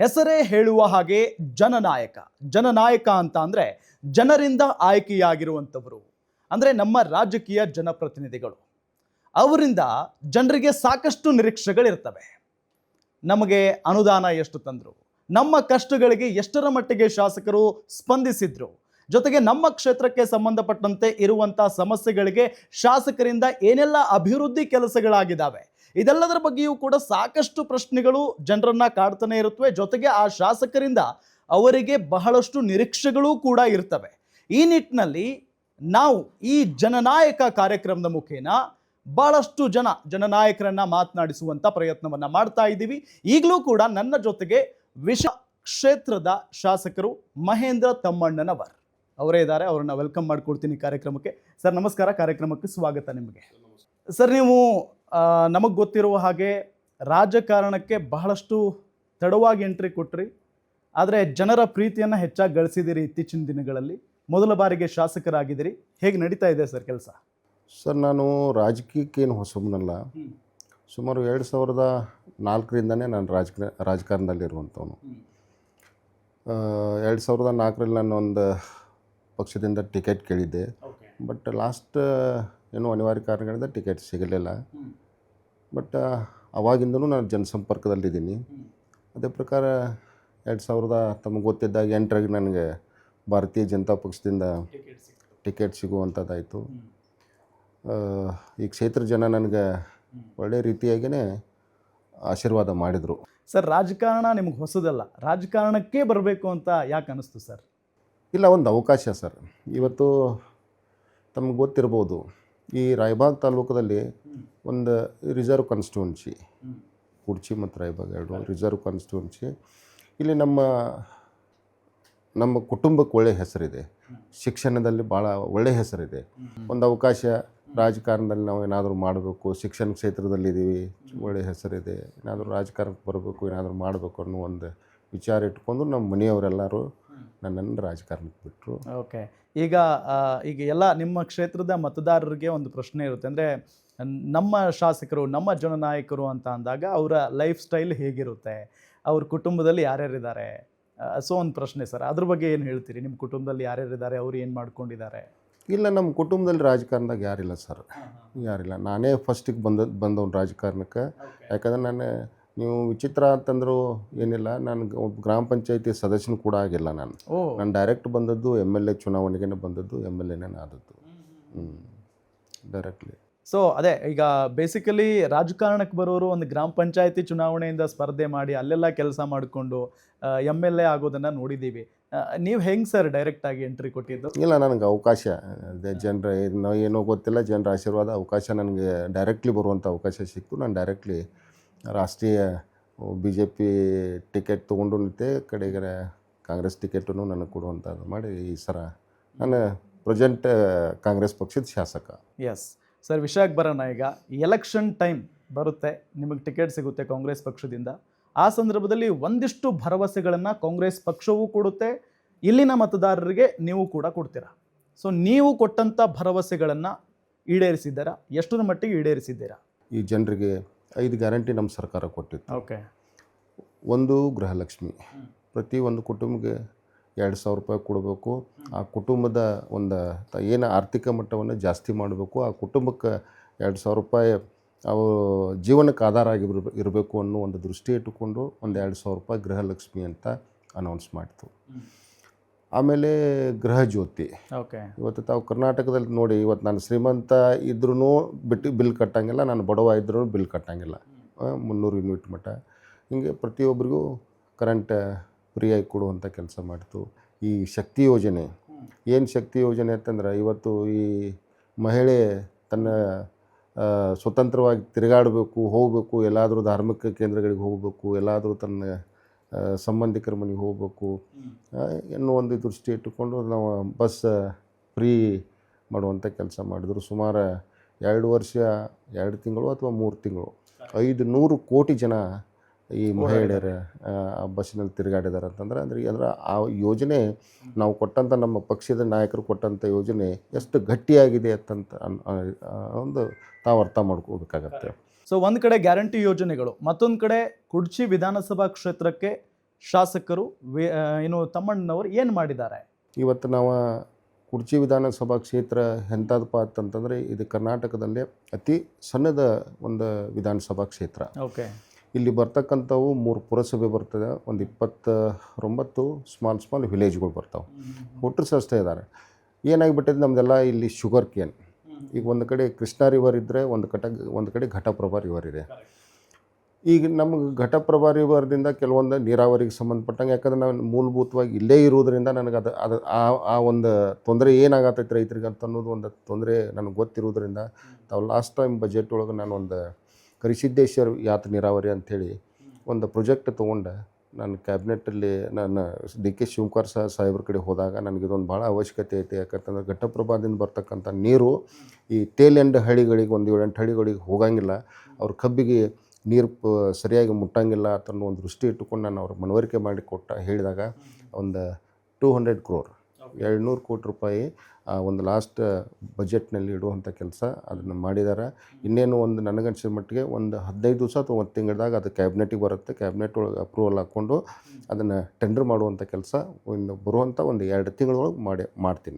ಹೆಸರೇ ಹೇಳುವ ಹಾಗೆ ಜನನಾಯಕ. ಜನನಾಯಕ ಅಂತ ಅಂದರೆ ಜನರಿಂದ ಆಯ್ಕೆಯಾಗಿರುವಂಥವರು. ಅಂದರೆ ನಮ್ಮ ರಾಜಕೀಯ ಜನಪ್ರತಿನಿಧಿಗಳು. ಅವರಿಂದ ಜನರಿಗೆ ಸಾಕಷ್ಟು ನಿರೀಕ್ಷೆಗಳಿರ್ತವೆ. ನಮಗೆ ಅನುದಾನ ಎಷ್ಟು ತಂದರು. ನಮ್ಮ ಕಷ್ಟಗಳಿಗೆ ಎಷ್ಟರ ಮಟ್ಟಿಗೆ ಶಾಸಕರು ಸ್ಪಂದಿಸಿದ್ರು. ಜೊತೆಗೆ ನಮ್ಮ ಕ್ಷೇತ್ರಕ್ಕೆ ಸಂಬಂಧಪಟ್ಟಂತೆ ಇರುವಂಥ ಸಮಸ್ಯೆಗಳಿಗೆ ಶಾಸಕರಿಂದ ಏನೆಲ್ಲ ಅಭಿವೃದ್ಧಿ ಕೆಲಸಗಳಾಗಿದ್ದಾವೆ, ಇದೆಲ್ಲದರ ಬಗ್ಗೆಯೂ ಕೂಡ ಸಾಕಷ್ಟು ಪ್ರಶ್ನೆಗಳು ಜನರನ್ನ ಕಾಡ್ತಾನೆ ಇರುತ್ತವೆ. ಜೊತೆಗೆ ಆ ಶಾಸಕರಿಂದ ಅವರಿಗೆ ಬಹಳಷ್ಟು ನಿರೀಕ್ಷೆಗಳು ಕೂಡ ಇರ್ತವೆ. ಈ ನಿಟ್ಟಿನಲ್ಲಿ ನಾವು ಈ ಜನನಾಯಕ ಕಾರ್ಯಕ್ರಮದ ಮುಖೇನ ಬಹಳಷ್ಟು ಜನ ಜನನಾಯಕರನ್ನ ಮಾತನಾಡಿಸುವಂತ ಪ್ರಯತ್ನವನ್ನ ಮಾಡ್ತಾ ಇದ್ದೀವಿ. ಈಗಲೂ ಕೂಡ ನನ್ನ ಜೊತೆಗೆ ವಿಷ ಕ್ಷೇತ್ರದ ಶಾಸಕರು ಮಹೇಂದ್ರ ತಮ್ಮಣ್ಣನವರ್. ಅವರೇ ಇದ್ದಾರೆ ಅವ್ರನ್ನ ವೆಲ್ಕಮ್ ಮಾಡ್ಕೊಡ್ತೀನಿ ಕಾರ್ಯಕ್ರಮಕ್ಕೆ. ಸರ್ ನಮಸ್ಕಾರ ಕಾರ್ಯಕ್ರಮಕ್ಕೆ ಸ್ವಾಗತ ನಿಮಗೆ. ಸರ್ ನೀವು ನಮಗೆ ಗೊತ್ತಿರುವ ಹಾಗೆ ರಾಜಕಾರಣಕ್ಕೆ ಬಹಳಷ್ಟು ತಡವಾಗಿ ಎಂಟ್ರಿ ಕೊಟ್ರಿ ಆದರೆ ಜನರ ಪ್ರೀತಿಯನ್ನು ಹೆಚ್ಚಾಗಿ ಗಳಿಸಿದಿರಿ ಇತ್ತೀಚಿನ ದಿನಗಳಲ್ಲಿ. ಮೊದಲ ಬಾರಿಗೆ ಶಾಸಕರಾಗಿದ್ದೀರಿ ಹೇಗೆ ನಡೀತಾ ಇದೆ ಸರ್ ಕೆಲಸ? ಸರ್ ನಾನು ರಾಜಕೀಯಕ್ಕೇನು ಹೊಸಬನಲ್ಲ. ಸುಮಾರು ಎರಡು ಸಾವಿರದ ನಾಲ್ಕರಿಂದನೇ ನಾನು ರಾಜಕ ರಾಜಕಾರಣದಲ್ಲಿರುವಂಥವನು. ಎರಡು ಸಾವಿರದ ನಾಲ್ಕರಲ್ಲಿ ನಾನು ಒಂದು ಪಕ್ಷದಿಂದ ಟಿಕೆಟ್ ಕೇಳಿದ್ದೆ. ಬಟ್ ಲಾಸ್ಟ್ ಏನೋ ಅನಿವಾರ್ಯ ಕಾರಣಗಳಿಂದ ಟಿಕೆಟ್ ಸಿಗಲಿಲ್ಲ. ಬಟ್ ಅವಾಗಿಂದನೂ ನಾನು ಜನಸಂಪರ್ಕದಲ್ಲಿದ್ದೀನಿ. ಅದೇ ಪ್ರಕಾರ ಎರಡು ಸಾವಿರದ ತಮಗೆ ಗೊತ್ತಿದ್ದಾಗ ಎಂಟರಾಗಿ ನನಗೆ ಭಾರತೀಯ ಜನತಾ ಪಕ್ಷದಿಂದ ಟಿಕೆಟ್ ಸಿಗುವಂಥದ್ದಾಯಿತು. ಈ ಕ್ಷೇತ್ರ ಜನ ನನಗೆ ಒಳ್ಳೆ ರೀತಿಯಾಗಿಯೇ ಆಶೀರ್ವಾದ ಮಾಡಿದರು. ಸರ್ ರಾಜಕಾರಣ ನಿಮಗೆ ಹೊಸದಲ್ಲ. ರಾಜಕಾರಣಕ್ಕೆ ಬರಬೇಕು ಅಂತ ಯಾಕೆ ಅನ್ನಿಸ್ತು ಸರ್? ಇಲ್ಲ, ಒಂದು ಅವಕಾಶ ಸರ್. ಇವತ್ತು ತಮಗೆ ಗೊತ್ತಿರ್ಬೋದು, ಈ ರಾಯಬಾಗ್ ತಾಲೂಕದಲ್ಲಿ ಒಂದು ರಿಸರ್ವ್ ಕಾನ್ಸ್ಟಿಟ್ಯೂನ್ಸಿ ಕುರ್ಚಿ ಮತ್ತು ರಾಯಬಾಗ್ ಎರಡು ರಿಸರ್ವ್ ಕಾನ್ಸ್ಟಿಟ್ಯೂನ್ಸಿ. ಇಲ್ಲಿ ನಮ್ಮ ನಮ್ಮ ಕುಟುಂಬಕ್ಕೆ ಒಳ್ಳೆಯ ಹೆಸರಿದೆ. ಶಿಕ್ಷಣದಲ್ಲಿ ಭಾಳ ಒಳ್ಳೆಯ ಹೆಸರಿದೆ. ಒಂದು ಅವಕಾಶ ರಾಜಕಾರಣದಲ್ಲಿ ನಾವು ಏನಾದರೂ ಮಾಡಬೇಕು, ಶಿಕ್ಷಣ ಕ್ಷೇತ್ರದಲ್ಲಿದ್ದೀವಿ ಒಳ್ಳೆಯ ಹೆಸರಿದೆ. ಏನಾದರೂ ರಾಜಕಾರಣಕ್ಕೆ ಬರಬೇಕು, ಏನಾದರೂ ಮಾಡಬೇಕು ಅನ್ನೋ ಒಂದು ವಿಚಾರ ಇಟ್ಕೊಂಡು ನಮ್ಮ ಮನೆಯವರೆಲ್ಲರೂ ನನ್ನನ್ನು ರಾಜಕಾರಣಕ್ಕೆ ಬಿಟ್ಟರು ಓಕೆ. ಈಗ ಈಗ ಎಲ್ಲ ನಿಮ್ಮ ಕ್ಷೇತ್ರದ ಮತದಾರರಿಗೆ ಒಂದು ಪ್ರಶ್ನೆ ಇರುತ್ತೆ. ಅಂದರೆ ನಮ್ಮ ಶಾಸಕರು ನಮ್ಮ ಜನನಾಯಕರು ಅಂತ ಅಂದಾಗ ಅವರ ಲೈಫ್ ಸ್ಟೈಲ್ ಹೇಗಿರುತ್ತೆ? ಅವ್ರ ಕುಟುಂಬದಲ್ಲಿ ಯಾರ್ಯಾರಿದ್ದಾರೆ? ಸೊ ಒಂದು ಪ್ರಶ್ನೆ ಸರ್. ಅದ್ರ ಬಗ್ಗೆ ಏನು ಹೇಳ್ತೀರಿ? ನಿಮ್ಮ ಕುಟುಂಬದಲ್ಲಿ ಯಾರ್ಯಾರಿದ್ದಾರೆ? ಅವ್ರು ಏನು ಮಾಡ್ಕೊಂಡಿದ್ದಾರೆ? ಇಲ್ಲ ನಮ್ಮ ಕುಟುಂಬದಲ್ಲಿ ರಾಜಕಾರಣದಾಗ ಯಾರಿಲ್ಲ ಸರ್. ಯಾರಿಲ್ಲ. ನಾನೇ ಫಸ್ಟಿಗೆ ಬಂದ ಬಂದವನು ರಾಜಕಾರಣಕ್ಕೆ. ಯಾಕಂದ್ರೆ ನಾನು ನೀವು ವಿಚಿತ್ರ ಅಂತಂದ್ರು ಏನಿಲ್ಲ. ನಾನು ಗ್ರಾಮ ಪಂಚಾಯತಿ ಸದಸ್ಯನು ಕೂಡ ಆಗಿಲ್ಲ ನಾನು. ನಾನು ಡೈರೆಕ್ಟ್ ಬಂದದ್ದು ಎಂ ಎಲ್ ಎ ಚುನಾವಣೆಗೆ ಬಂದದ್ದು ಎಂ ಎಲ್ ಎನೇ ಆದದ್ದು. ಹ್ಞೂ ಡೈರೆಕ್ಟ್ಲಿ ಸೊ ಅದೇ ಈಗ ಬೇಸಿಕಲಿ ರಾಜಕಾರಣಕ್ಕೆ ಬರೋರು ಒಂದು ಗ್ರಾಮ ಪಂಚಾಯತಿ ಚುನಾವಣೆಯಿಂದ ಸ್ಪರ್ಧೆ ಮಾಡಿ ಅಲ್ಲೆಲ್ಲ ಕೆಲಸ ಮಾಡಿಕೊಂಡು ಎಂ ಎಲ್ ಎ ಆಗೋದನ್ನು ನೋಡಿದ್ದೀವಿ. ನೀವು ಹೆಂಗೆ ಸರ್ ಡೈರೆಕ್ಟಾಗಿ ಎಂಟ್ರಿ ಕೊಟ್ಟಿದ್ದು? ಇಲ್ಲ ನನಗೆ ಅವಕಾಶ. ಅದೇ ಜನರ ಏನೋ ಏನೋ ಗೊತ್ತಿಲ್ಲ ಜನರ ಆಶೀರ್ವಾದ ಅವಕಾಶ ನನಗೆ ಡೈರೆಕ್ಟ್ಲಿ ಬರುವಂಥ ಅವಕಾಶ ಸಿಕ್ಕು ನಾನು ಡೈರೆಕ್ಟ್ಲಿ ರಾಷ್ಟ್ರೀಯ ಬಿ ಜೆ ಪಿ ಟಿಕೆಟ್ ತೊಗೊಂಡು ನಿಂತೆ ಕಡೆಗೆ ಕಾಂಗ್ರೆಸ್ ಟಿಕೆಟನ್ನು ನನಗೆ ಕೊಡುವಂಥದ್ದು ಮಾಡಿ ಈ ಸರ ನಾನು ಪ್ರೆಸೆಂಟ್ ಕಾಂಗ್ರೆಸ್ ಪಕ್ಷದ ಶಾಸಕ. ಎಸ್ ಸರ್ ವಿಷಯಕ್ಕೆ ಬರೋಣ ಈಗ. ಎಲೆಕ್ಷನ್ ಟೈಮ್ ಬರುತ್ತೆ ನಿಮಗೆ ಟಿಕೆಟ್ ಸಿಗುತ್ತೆ ಕಾಂಗ್ರೆಸ್ ಪಕ್ಷದಿಂದ. ಆ ಸಂದರ್ಭದಲ್ಲಿ ಒಂದಿಷ್ಟು ಭರವಸೆಗಳನ್ನು ಕಾಂಗ್ರೆಸ್ ಪಕ್ಷವೂ ಕೊಡುತ್ತೆ ಇಲ್ಲಿನ ಮತದಾರರಿಗೆ ನೀವು ಕೂಡ ಕೊಡ್ತೀರಾ? ಸೊ ನೀವು ಕೊಟ್ಟಂಥ ಭರವಸೆಗಳನ್ನು ಈಡೇರಿಸಿದ್ದೀರಾ? ಎಷ್ಟರ ಮಟ್ಟಿಗೆ ಈಡೇರಿಸಿದ್ದೀರಾ? ಈ ಜನರಿಗೆ ಐದು ಗ್ಯಾರಂಟಿ ನಮ್ಮ ಸರ್ಕಾರ ಕೊಟ್ಟಿತ್ತು. ಓಕೆ. ಒಂದು ಗೃಹಲಕ್ಷ್ಮಿ. ಪ್ರತಿ ಒಂದು ಕುಟುಂಬಕ್ಕೆ ಎರಡು ಸಾವಿರ ರೂಪಾಯಿ ಕೊಡಬೇಕು. ಆ ಕುಟುಂಬದ ಒಂದು ಏನು ಆರ್ಥಿಕ ಮಟ್ಟವನ್ನು ಜಾಸ್ತಿ ಮಾಡಬೇಕು. ಆ ಕುಟುಂಬಕ್ಕೆ ಎರಡು ಸಾವಿರ ರೂಪಾಯಿ ಅವು ಜೀವನಕ್ಕೆ ಆಧಾರ ಆಗಿ ಇರಬೇಕು ಅನ್ನೋ ಒಂದು ದೃಷ್ಟಿ ಇಟ್ಟುಕೊಂಡು ಒಂದು ಎರಡು ಸಾವಿರ ರೂಪಾಯಿ ಗೃಹಲಕ್ಷ್ಮಿ ಅಂತ ಅನೌನ್ಸ್ ಮಾಡ್ತು. ಆಮೇಲೆ ಗೃಹಜ್ಯೋತಿ ಓಕೆ. ಇವತ್ತು ತಾವು ಕರ್ನಾಟಕದಲ್ಲಿ ನೋಡಿ ಇವತ್ತು ನಾನು ಶ್ರೀಮಂತ ಇದ್ರೂ ಬಿಟ್ಟು ಬಿಲ್ ಕಟ್ಟಂಗಿಲ್ಲ ನಾನು ಬಡವ ಇದ್ರೂ ಬಿಲ್ ಕಟ್ಟಂಗಿಲ್ಲ. ಮುನ್ನೂರು ಯೂನಿಟ್ ಮಟ್ಟ. ಹಿಂಗೆ ಪ್ರತಿಯೊಬ್ಬರಿಗೂ ಕರೆಂಟ್ ಫ್ರೀಯಾಗಿ ಕೊಡುವಂಥ ಕೆಲಸ ಮಾಡ್ತು. ಈ ಶಕ್ತಿ ಯೋಜನೆ ಏನು ಶಕ್ತಿ ಯೋಜನೆ ಅಂತಂದ್ರೆ ಇವತ್ತು ಈ ಮಹಿಳೆ ತನ್ನ ಸ್ವತಂತ್ರವಾಗಿ ತಿರುಗಾಡಬೇಕು ಹೋಗಬೇಕು ಎಲ್ಲಾದರೂ ಧಾರ್ಮಿಕ ಕೇಂದ್ರಗಳಿಗೆ ಹೋಗಬೇಕು ಎಲ್ಲಾದರೂ ತನ್ನ ಸಂಬಂಧಿಕರ ಮನೆಗೆ ಹೋಗಬೇಕು. ಎನ್ನುವ ಒಂದು ದೃಷ್ಟಿ ಇಟ್ಟುಕೊಂಡು ನಾವು ಬಸ್ ಫ್ರೀ ಮಾಡುವಂಥ ಕೆಲಸ ಮಾಡಿದ್ರು. ಸುಮಾರು ಎರಡು ವರ್ಷ ಎರಡು ತಿಂಗಳು ಅಥವಾ ಮೂರು ತಿಂಗಳು. ಐದು ನೂರು ಕೋಟಿ ಜನ ಈ ಮಹಿಳೆಯರ ಬಸ್ಸಿನಲ್ಲಿ ತಿರುಗಾಡಿದ್ದಾರೆ ಅಂತಂದ್ರೆ ಅಂದರೆ ಅಂದ್ರೆ ಆ ಯೋಜನೆ ನಾವು ಕೊಟ್ಟಂಥ ನಮ್ಮ ಪಕ್ಷದ ನಾಯಕರು ಕೊಟ್ಟಂಥ ಯೋಜನೆ ಎಷ್ಟು ಗಟ್ಟಿಯಾಗಿದೆ ಅಂತಂತ ಒಂದು ತಾವು ಅರ್ಥ ಮಾಡ್ಕೋಬೇಕಾಗತ್ತೆ. ಸೊ ಒಂದು ಕಡೆ ಗ್ಯಾರಂಟಿ ಯೋಜನೆಗಳು ಮತ್ತೊಂದು ಕಡೆ ಕುಡ್ಚಿ ವಿಧಾನಸಭಾ ಕ್ಷೇತ್ರಕ್ಕೆ ಶಾಸಕರು ಏನು ತಮ್ಮಣ್ಣನವರು ಏನು ಮಾಡಿದ್ದಾರೆ? ಇವತ್ತು ನಾವು ಕುರ್ಚಿ ವಿಧಾನಸಭಾ ಕ್ಷೇತ್ರ ಎಂಥದಪ್ಪ ಅಂತಂತಂದರೆ ಇದು ಕರ್ನಾಟಕದಲ್ಲೇ ಅತಿ ಸಣ್ಣದ ಒಂದು ವಿಧಾನಸಭಾ ಕ್ಷೇತ್ರ. ಓಕೆ ಇಲ್ಲಿ ಬರ್ತಕ್ಕಂಥವು ಮೂರು ಪುರಸಭೆ ಬರ್ತದೆ ಒಂದು ಇಪ್ಪತ್ತೊಂಬತ್ತು ಸ್ಮಾಲ್ ಸ್ಮಾಲ್ ವಿಲೇಜ್ಗಳು ಬರ್ತಾವೆ. ಹುಟ್ಟರು ಸಂಸ್ಥೆ ಇದ್ದಾರೆ. ಏನಾಗಿಬಿಟ್ಟಿದೆ ನಮ್ಮದೆಲ್ಲ ಇಲ್ಲಿ ಶುಗರ್ ಕೇನ್ ಈಗ ಒಂದು ಕಡೆ ಕೃಷ್ಣ ರಿವರ್ ಇದ್ದರೆ ಒಂದು ಕಟ ಒಂದು ಕಡೆ ಘಟಪ್ರಭಾ ರಿವರ್ ಇದೆ. ಈಗ ನಮಗೆ ಘಟಪ್ರಭಾ ರಿವರ್ದಿಂದ ಕೆಲವೊಂದು ನೀರಾವರಿಗೆ ಸಂಬಂಧಪಟ್ಟಂಗೆ ಯಾಕಂದ್ರೆ ನಾವು ಮೂಲಭೂತವಾಗಿ ಇಲ್ಲೇ ಇರೋದ್ರಿಂದ ನನಗೆ ಅದು ಅದು ಆ ಆ ಒಂದು ತೊಂದರೆ ಏನಾಗತ್ತೈತೆ ರೈತರಿಗೆ ಅಂತ ಅನ್ನೋದು ಒಂದು ತೊಂದರೆ ನನಗೆ ಗೊತ್ತಿರೋದ್ರಿಂದ ತಾವು ಲಾಸ್ಟ್ ಟೈಮ್ ಬಜೆಟ್ ಒಳಗೆ ನಾನು ಒಂದು ಕರಿಸಿದ್ದೇಶ್ವರ ಯಾತ್ ನೀರಾವರಿ ಅಂಥೇಳಿ ಒಂದು ಪ್ರೊಜೆಕ್ಟ್ ತೊಗೊಂಡೆ. ನಾನು ಕ್ಯಾಬಿನೆಟಲ್ಲಿ ನಾನು ಡಿ ಕೆ ಶಿವಕುಮಾರ್ ಸಹ ಸಾಹೇಬ್ರ ಕಡೆ ಹೋದಾಗ ನನಗೆ ಇದೊಂದು ಭಾಳ ಅವಶ್ಯಕತೆ ಐತೆ. ಯಾಕಂತಂದ್ರೆ ಘಟ್ಟಪ್ರಭಾದಿಂದ ಬರ್ತಕ್ಕಂಥ ನೀರು ಈ ಟೇಲ್ ಹಳ್ಳಿಗಳಿಗೆ ಒಂದು ಏಳೆಂಟು ಹಳ್ಳಿಗಳಿಗೆ ಹೋಗಂಗಿಲ್ಲ. ಅವ್ರ ಕಬ್ಬಿಗೆ ನೀರು ಸರಿಯಾಗಿ ಮುಟ್ಟಂಗಿಲ್ಲ ಅಂತ ಒಂದು ದೃಷ್ಟಿ ಇಟ್ಟುಕೊಂಡು ನಾನು ಅವ್ರ ಮನವರಿಕೆ ಮಾಡಿ ಕೊಟ್ಟ ಹೇಳಿದಾಗ ಒಂದು ಟೂ ಹಂಡ್ರೆಡ್ ಕ್ರೋರ್ ಎರಡುನೂರು ಕೋಟಿ ರೂಪಾಯಿ ಒಂದು ಲಾಸ್ಟ್ ಬಜೆಟ್ನಲ್ಲಿ ಇಡುವಂಥ ಕೆಲಸ ಅದನ್ನು ಮಾಡಿದ್ದಾರೆ. ಇನ್ನೇನು ಒಂದು ನನಗನ್ಸಿದ ಮಟ್ಟಿಗೆ ಒಂದು ಹದಿನೈದು ದಿವಸ ಅಥವಾ ಒಂದು ತಿಂಗಳದಾಗ ಅದು ಕ್ಯಾಬಿನೆಟಿಗೆ ಬರುತ್ತೆ. ಕ್ಯಾಬಿನೆಟ್ ಒಳಗೆ ಅಪ್ರೂವಲ್ ಹಾಕ್ಕೊಂಡು ಅದನ್ನು ಟೆಂಡರ್ ಮಾಡುವಂಥ ಕೆಲಸ ಒಂದು ಬರುವಂಥ ಒಂದು ಎರಡು ತಿಂಗಳೊಳಗೆ ಮಾಡಿ, ಮಾಡ್ತೀನಿ.